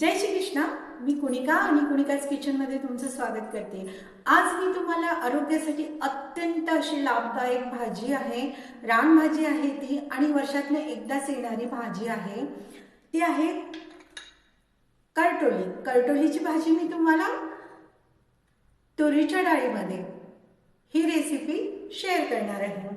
जय श्री कृष्णा मी कुणिका आणि कुणिकाच किचनमध्ये तुमचं स्वागत करते. आज मी तुम्हाला आरोग्यासाठी अत्यंत अशी लाभदायक भाजी आहे. रानभाजी आहे ती आणि वर्षातनं एकदाच येणारी भाजी आहे. ती आहे करटोली. करटोलीची भाजी मी तुम्हाला तुरीच्या डाळीमध्ये ही रेसिपी शेअर करणार आहे.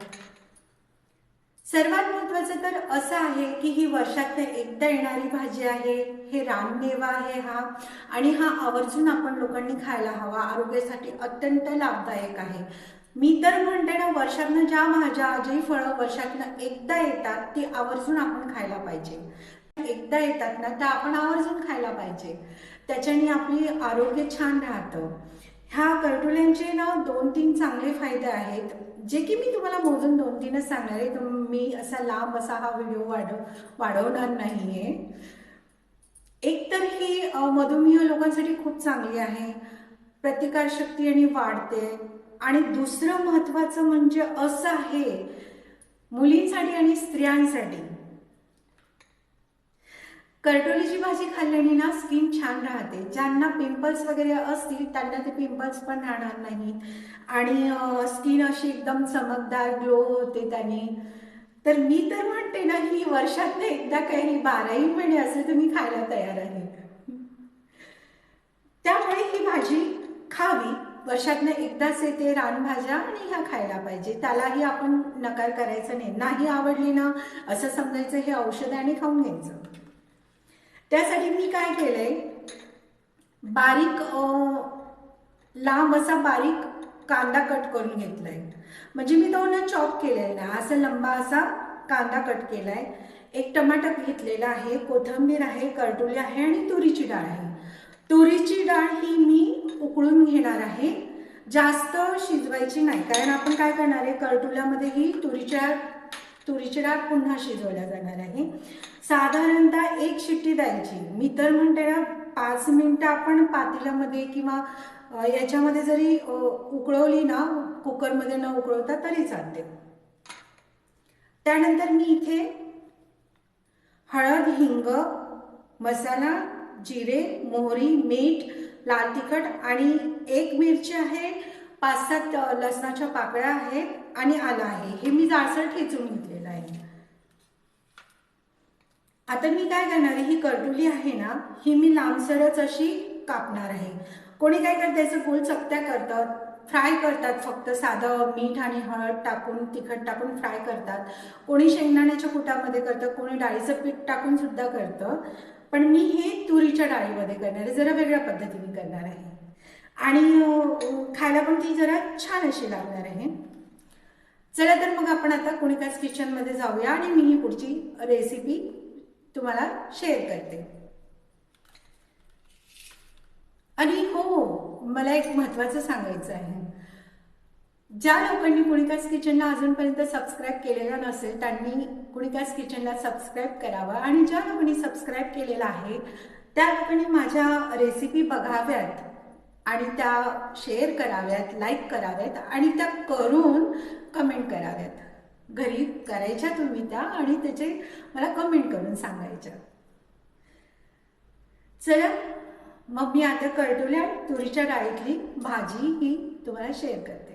सर्वात महत्वाचं तर असं आहे की ही वर्षात एकदा येणारी भाजी आहे हे रानमेवा आहे हा. आणि हा आवर्जून आपण लोकांनी खायला हवा आरोग्यासाठी अत्यंत लाभदायक आहे. मी तर म्हणते ना वर्षातनं ज्या भाज्या जी फळं वर्षातनं एकदा येतात ती आवर्जून आपण खायला पाहिजे. एकदा येतात ना त्या आपण आवर्जून खायला पाहिजे. त्याच्याने आपली आरोग्य छान राहतं. ह्या कर्टुल्यांचे ना दोन तीन चांगले फायदे आहेत. जे की मी तुम्हाला मोजून दोन तीनच सांगणार आहे. तर मी असा लांब असा हा व्हिडिओ वाढव वाढवणार नाही आहे एक तर ही मधुमेह लोकांसाठी खूप चांगली आहे. प्रतिकारशक्ती आणि वाढते. आणि दुसरं महत्त्वाचं म्हणजे असं आहे मुलींसाठी आणि स्त्रियांसाठी. करटोलीची भाजी खाल्ल्याने ना स्किन छान राहते. ज्यांना पिंपल्स वगैरे असतील त्यांना ते पिंपल्स पण राहणार नाहीत. आणि स्किन अशी एकदम चमकदार ग्लो होते त्याने. तर मी तर म्हणते ना ही वर्षात एकदा काही बाराही महिने असेल तर मी खायला तयार आहे. त्यामुळे ही भाजी खावी. वर्षातनं एकदाच येते रानभाज्या आणि ह्या खायला पाहिजे. त्यालाही आपण नकार करायचा नाही. नाही आवडली ना असं समजायचं हे औषध आणि खाऊन घ्यायचं. त्यासाठी मी काय केलंय? बारीक लांब असा बारीक कांदा कट करून घेतलाय. म्हणजे मी तो ना चॉप केलेला नाही असं लंबा असा कांदा कट केलाय. एक टमाटर घेतलेला आहे कोथिंबीर आहे करटोली आहे आणि तुरीची डाळ आहे. तुरीची डाळ ही मी उकळून घेणार आहे. जास्त शिजवायची नाही. कारण आपण काय करणार आहे? करटुल्यामध्ये ही तुरीच्या तुरीची डाळ पुन्हा शिजवल्या जाणार आहे. साधारणतः एक शिट्टी द्यायची. मी तर म्हणते ना पाच मिनिटं आपण पातेल्यामध्ये किंवा याच्यामध्ये जरी उकळवली ना कुकरमध्ये न उकळवता तरी चालते. त्यानंतर मी इथे हळद हिंग मसाला जिरे मोहरी मीठ लाल तिखट आणि एक मिरची आहे पाच सात लसणाच्या पाकळ्या आहेत. आणि आलं आहे. हे मी जाळसर ठेचून घेतलेलं आहे. आता मी काय करणार आहे? ही करटुली आहे ना ही मी लांबसरच अशी कापणार आहे. कोणी काय करतं त्याचं गोल चकत्या करतात फ्राय करतात फक्त. साधं मीठ आणि हळद टाकून तिखट टाकून फ्राय करतात. कोणी शेंगदाण्याच्या कुटामध्ये करतं कोणी डाळीचं पीठ टाकून सुद्धा करतं. पण मी हे तुरीच्या डाळीमध्ये करणार आहे. जरा वेगळ्या पद्धतीने करणार आहे. आणि खायला पण ती जरा छान अशी लागणार आहे. चला तर मग आपण आता कुणिकाच किचनमध्ये जाऊया आणि मी ही पुढची रेसिपी तुम्हाला शेअर करते. आणि हो मला एक महत्त्वाचं सांगायचं आहे. ज्या लोकांनी कुणिकाच किचनला अजूनपर्यंत सबस्क्राईब केलेलं नसेल त्यांनी कुणिकाच किचनला सबस्क्राईब करावं. आणि ज्या लोकांनी सबस्क्राईब केलेलं आहे त्या लोकांनी माझ्या रेसिपी बघाव्यात. आणि त्या शेअर कराव्यात लाईक कराव्यात आणि त्या करून कमेंट कराव्यात. घरी करायच्या तुम्ही त्या आणि त्याचे मला कमेंट करून सांगायच्या. चला मग मी आता करटोल्या तुरीच्या डाळीतली भाजी ही तुम्हाला शेअर करते.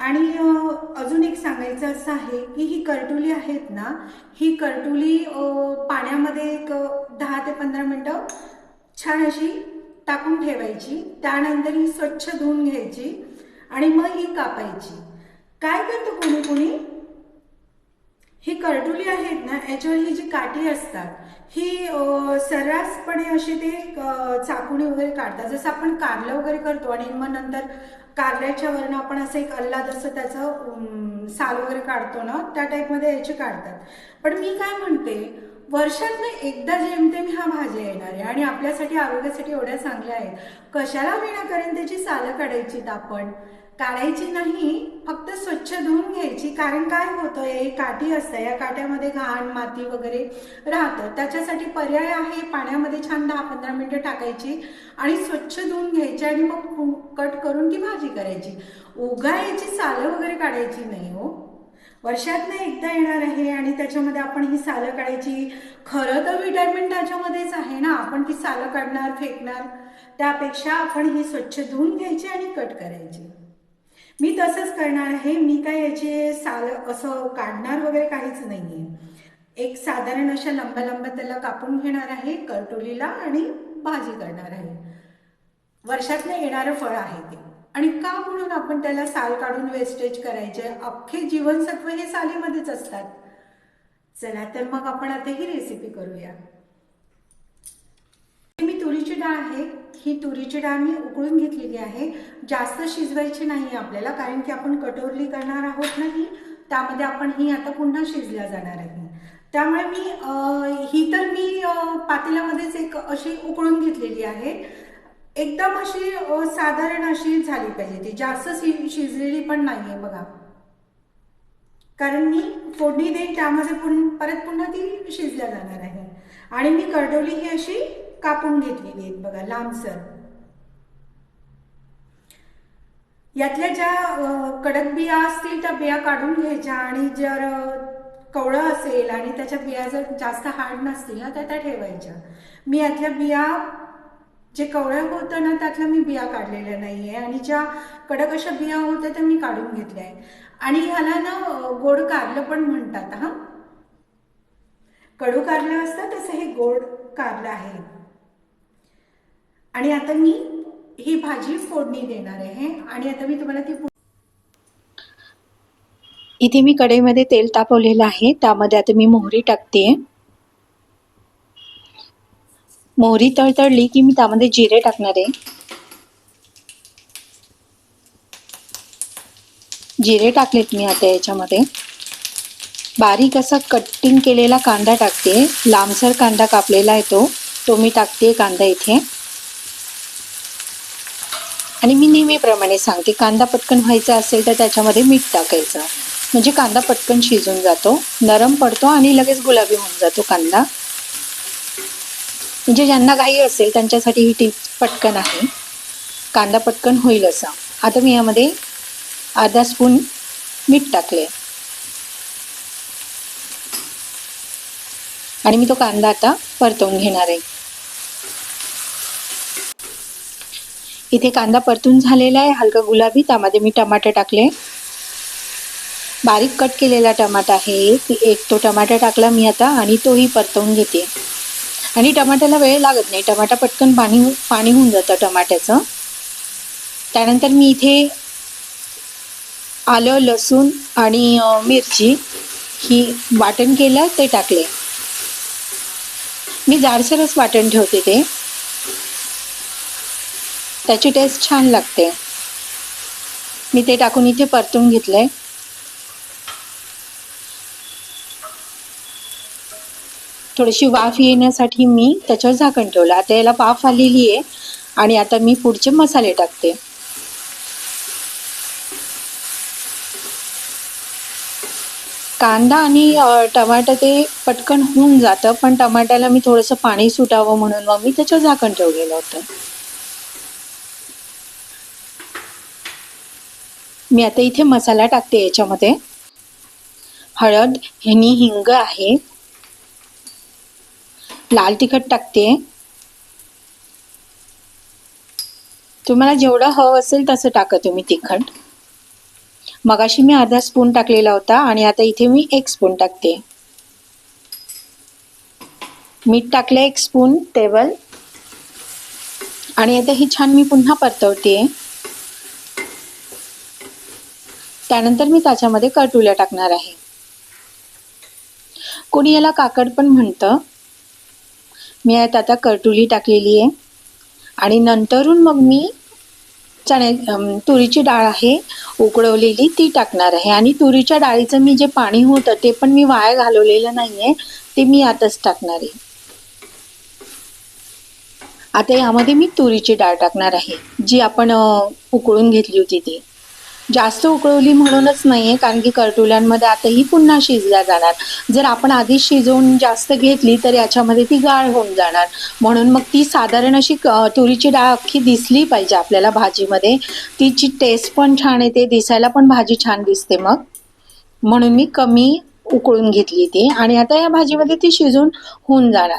आणि अजून एक सांगायचं असं आहे की ही करटुली आहेत ना ही करटुली पाण्यामध्ये एक दहा ते पंधरा मिनटं छान अशी टाकून ठेवायची. त्यानंतर ही स्वच्छ धुवून घ्यायची आणि मग ही कापायची. काय करतो कोणी कोणी? ही करटुली आहेत ना याच्यावर ही जी काठी असतात ही सर्रासपणे अशी ते चाकुणी वगैरे काढतात. जसं आपण कारलं वगैरे करतो आणि मग नंतर कारल्याच्या वरनं आपण असं एक अल्लाद असं त्याचं साल वगैरे काढतो ना त्या टाईपमध्ये याचे काढतात. पण मी काय म्हणते वर्षातनं एकदा जेमतेम ह्या भाज्या येणार आहे आणि आपल्यासाठी आरोग्यासाठी एवढ्या चांगल्या आहेत. कशाला विनाकारण त्याची सालं काढायची आपण? काढायची नाही फक्त स्वच्छ धुवून घ्यायची. कारण काय होतं हे काठी असतं या काट्यामध्ये घाण माती वगैरे राहतं. त्याच्यासाठी पर्याय आहे पाण्यामध्ये छान दहा पंधरा मिनिटं टाकायची आणि स्वच्छ धुवून घ्यायची आणि मग कट करून ती भाजी करायची. उगायची सालं वगैरे काढायची नाही हो. वर्षातनं एकदा येणार आहे आणि त्याच्यामध्ये आपण ही सालं काढायची. खरं तर विटॅमिन त्याच्यामध्येच आहे ना. आपण ती सालं काढणार फेकणार. त्यापेक्षा आपण ही स्वच्छ धुवून घ्यायची आणि कट करायची. मी तसंच करणार. आहे मी काय याचे साल असं काढणार वगैरे काहीच नाही आहे एक साधारण अशा लंब्या लंब्या त्याला कापून घेणार आहे करटोलीला आणि भाजी करणार आहे. वर्षातनं येणारं फळ आहे ते. आणि का म्हणून आपण त्याला साल काढून वेस्टेज करायचे? अख्खे जीवनसत्व हे सालीमध्येच असतात. चला तर मग आपण आता ही रेसिपी करूया मी तुरीची डाळ आहे. ही तुरीची डाळ मी उकळून घेतलेली आहे. जास्त शिजवायची नाही आपल्याला कारण की आपण कटोरली करणार आहोत नाही त्यामध्ये आपण ही आता पुन्हा शिजल्या जाणार आहे. त्यामुळे मी ही तर मी पातेल्यामध्येच एक अशी उकळून घेतलेली आहे. एकदम अशी साधारण अशी झाली पाहिजे ती. जास्त शि शिजलेली पण नाही आहे बघा. कारण मी फोडणी देईन त्यामध्ये पुन परत पुन्हा ती शिजल्या जाणार आहे. आणि मी कडोली ही अशी कापून घेतलेली आहेत बघा लांबसर यातल्या ज्या कडक बिया असतील त्या बिया काढून घ्यायच्या आणि जर कवळं असेल आणि त्याच्या बिया जर जास्त हार्ड नसतील ना तर त्या ठेवायच्या. मी यातल्या बिया जे कवळं होतं ना त्यातल्या मी बिया काढलेल्या नाही आहे आणि ज्या कडक अशा बिया होत्या त्या मी काढून घेतल्या आहेत आणि ह्याला ना गोड कारलं पण म्हणतात हा. कडू कारलं असतं तसं हे गोड कारलं आहे. आणि आता मी ही भाजी फोडणी देणार आहे. आणि आता मी तुम्हाला ती इथे मी कढईमध्ये तेल तापवलेलं आहे. त्यामध्ये आता मी मोहरी टाकते. मोहरी तळतळली की मी त्यामध्ये जिरे टाकणार आहे. जिरे टाकलेत मी आता याच्यामध्ये. बारीक असा कटिंग केलेला कांदा टाकते. लांबसर कांदा कापलेला आहे तो. तो मी टाकते कांदा इथे. आणि मी नेहमीप्रमाणे सांगते कांदा पटकन व्हायचा असेल तर त्याच्यामध्ये मीठ टाकायचं. म्हणजे कांदा पटकन शिजून जातो नरम पडतो आणि लगेच गुलाबी होऊन जातो कांदा. म्हणजे ज्यांना घाई असेल त्यांच्यासाठी ही टीप पटकन आहे. कांदा पटकन होईल असं. आता मी यामध्ये अर्धा स्पून मीठ टाकले आणि मी तो कांदा आता परतवून घेणार आहे. इथे कांदा परतून झालेला आहे हलका गुलाबी. त्यामध्ये मी टमाटे टाकले. बारीक कट केलेला टमाटा आहे. एक एक तो टमाटा टाकला मी आता आणि तोही परतवून घेते. आणि टमाट्याला वेळ लागत नाही. टमाटा पटकन पाणी पाणी होऊन जातं टमाट्याचं. त्यानंतर मी इथे आलं लसूण आणि मिरची ही वाटण केलं ते टाकले. मी जाडसरच वाटण ठेवते ते. त्याची टेस्ट छान लागते. मी ते टाकून इथे परतून घेतलंय. थोडीशी वाफ येण्यासाठी मी त्याच्यावर झाकण ठेवलं. आता याला वाफ आलेली आहे आणि आता मी पुढचे मसाले टाकते. कांदा आणि टमाटर ते पटकन होऊन जातं पण टमाट्याला मी थोडंसं पाणी सुटावं म्हणून मग मी त्याच्यावर झाकण ठेवलेलं होतं. मी आता इथे मसाला टाकते याच्यामध्ये. हळद हिनी हिंग आहे. लाल तिखट टाकते. तुम्हाला जेवढं हवं असेल तसं टाका तुम्ही तिखट. मगाशी मी अर्धा स्पून टाकलेला होता आणि आता इथे मी एक स्पून टाकते. मीठ टाकलं एक स्पून टेबल आणि आता ही छान मी पुन्हा परतवते. त्यानंतर मी त्याच्यामध्ये करटुल्या टाकणार आहे. कोणी याला काकड पण म्हणतं? मी यात आता करटुली टाकलेली आहे. आणि नंतरून मग मी चणे तुरीची डाळ आहे उकडवलेली ती टाकणार आहे. आणि तुरीच्या डाळीचं मी जे पाणी होतं ते पण मी वाया घालवलेलं नाही आहे ते मी आताच टाकणार आहे. आता यामध्ये मी तुरीची डाळ टाकणार आहे जी आपण उकळून घेतली होती ती. जास्त उकळवली म्हणूनच नाहीये कारण की करटुल्यांमध्ये आताही पुन्हा शिजल्या जाणार. जर आपण आधी शिजवून जास्त घेतली तर याच्यामध्ये ती गाळ होऊन जाणार. म्हणून मग ती साधारण अशी क- तुरीची डाळ अख्खी दिसली पाहिजे आपल्याला भाजीमध्ये. तिची टेस्ट पण छान येते दिसायला पण भाजी छान दिसते मग. म्हणून मी कमी उकळून घेतली ती. आणि आता या भाजीमध्ये ती शिजून होऊन जाणार.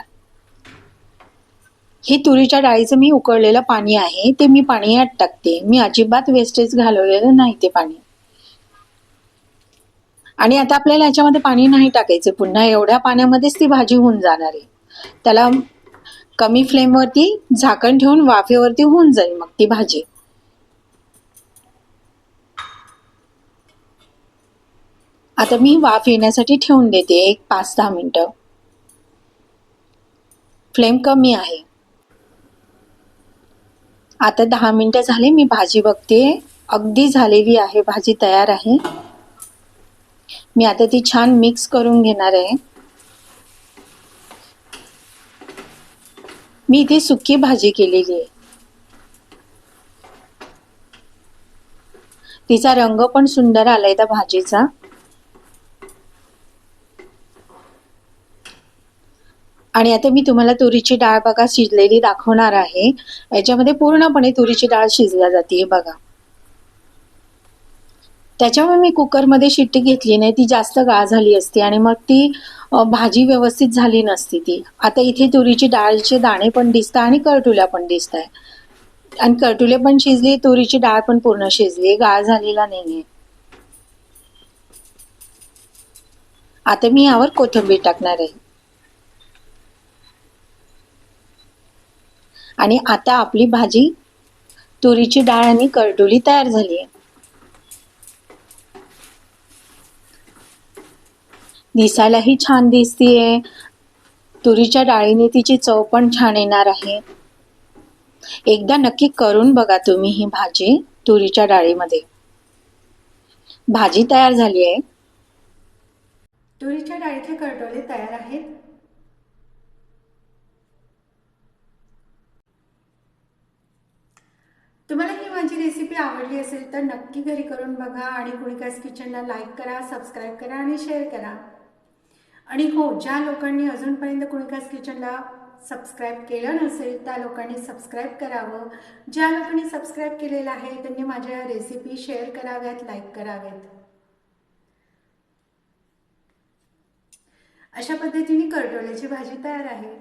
हे तुरीच्या डाळीचं मी उकळलेलं पाणी आहे ते मी पाणी यात टाकते. मी अजिबात वेस्टेज घालवलेलं नाही ते पाणी. आणि आता आपल्याला याच्यामध्ये पाणी नाही टाकायचं. पुन्हा एवढ्या पाण्यामध्येच ती भाजी होऊन जाणार आहे. त्याला कमी फ्लेमवरती झाकण ठेवून वाफेवरती होऊन जाईल मग ती भाजी. आता मी वाफ येण्यासाठी ठेवून देते एक पाच दहा मिनटं. फ्लेम कमी आहे. आता दहा मिनटं झाले मी भाजी बघते. अगदी झालेली आहे भाजी तयार आहे. मी आता ती छान मिक्स करून घेणार आहे. मी इथे सुकी भाजी केलेली आहे. तिचा रंग पण सुंदर आलाय त्या भाजीचा. आणि आता मी तुम्हाला तुरीची डाळ बघा शिजलेली दाखवणार आहे. याच्यामध्ये पूर्णपणे तुरीची डाळ शिजल्या जाते बघा. त्याच्यामुळे मी कुकरमध्ये शिट्टी घेतली नाही ती जास्त गाळ झाली असती आणि मग ती भाजी व्यवस्थित झाली नसती ती. आता इथे तुरीची डाळचे दाणे पण दिसत आणि करटुल्या पण दिसत आहे. आणि करटुले पण शिजली तुरीची डाळ पण पूर्ण शिजली गाळ झालेला नाहीये. आता मी यावर कोथिंबीर टाकणार आहे. आणि आता आपली भाजी तुरीची डाळ आणि करटुली तयार झाली आहे. दिसायलाही छान दिसतीये. तुरीच्या डाळीने तिची चव पण छान येणार आहे. एकदा नक्की करून बघा तुम्ही ही भाजी तुरीच्या डाळीमध्ये. भाजी तयार झाली आहे. तुरीच्या डाळीचे करटोले तयार आहेत. तुम्हाला ही माझी रेसिपी आवडली असेल तर नक्की घरी करून बघा आणि कुणिकास किचनला लाईक करा सबस्क्राईब करा आणि शेअर करा. आणि हो ज्या लोकांनी अजूनपर्यंत कुणिकास किचनला सबस्क्राईब केलं नसेल त्या लोकांनी सबस्क्राईब करावं. ज्या लोकांनी सबस्क्राईब केलेलं आहे त्यांनी माझ्या रेसिपी शेअर कराव्यात लाईक कराव्यात. अशा पद्धतीने करटोल्याची भाजी तयार आहे.